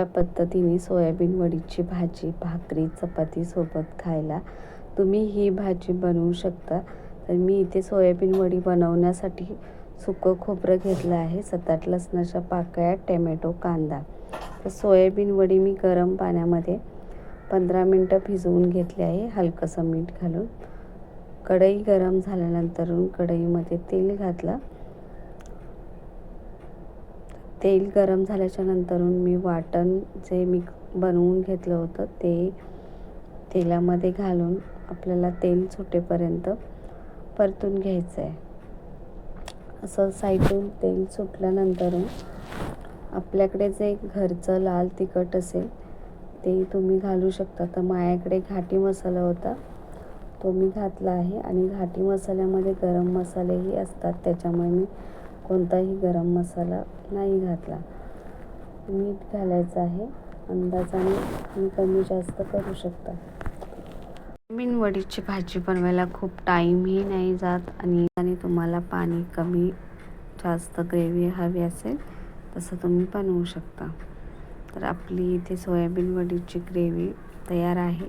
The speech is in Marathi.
या पद्धतीने सोयाबीन वडीची भाजी भाकरी चपातीसोबत खायला. तुम्ही ही भाजी बनवू शकता. तर मी इथे सोयाबीन वडी बनवण्यासाठी सुकं खोबरं घेतलं आहे. सात आठ लसणाच्या पाकळ्या टॅमॅटो कांदा. तर सोयाबीन वडी मी गरम पाण्यामध्ये पंधरा मिनटं भिजवून घेतले आहे. हलकंसं मीठ घालून. कढई गरम झाल्यानंतर कढईमध्ये तेल घातलं. तेल गरम झाल्याच्या नंतरून मी वाटण जे मी बनवून घेतलं होतं ते तेलामध्ये घालून आपल्याला तेल सुटेपर्यंत परतून घ्यायचं आहे असं साईडून तेल सुटल्यानंतर आपल्याकडे जे घरचं लाल तिखट असेल ते तुम्ही घालू शकता. तर माझ्याकडे घाटी मसाला होता तो मी घातला आहे. आणि घाटी मसाल्यामध्ये गरम मसालेही असतात त्याच्यामुळे मी कोणताही गरम मसाला नाही घातला. मीठ घालायचं आहे. अंदाजाने तुम्ही कमी जास्त करू शकता. सोयाबीन वडीची भाजी बनवायला खूप टाईमही नाही जात आणि आणि तुम्हाला पाणी कमी जास्त ग्रेव्ही हवी असेल तसं तुम्ही बनवू शकता. तर आपली इथे सोयाबीन वडीची ग्रेव्ही तयार आहे.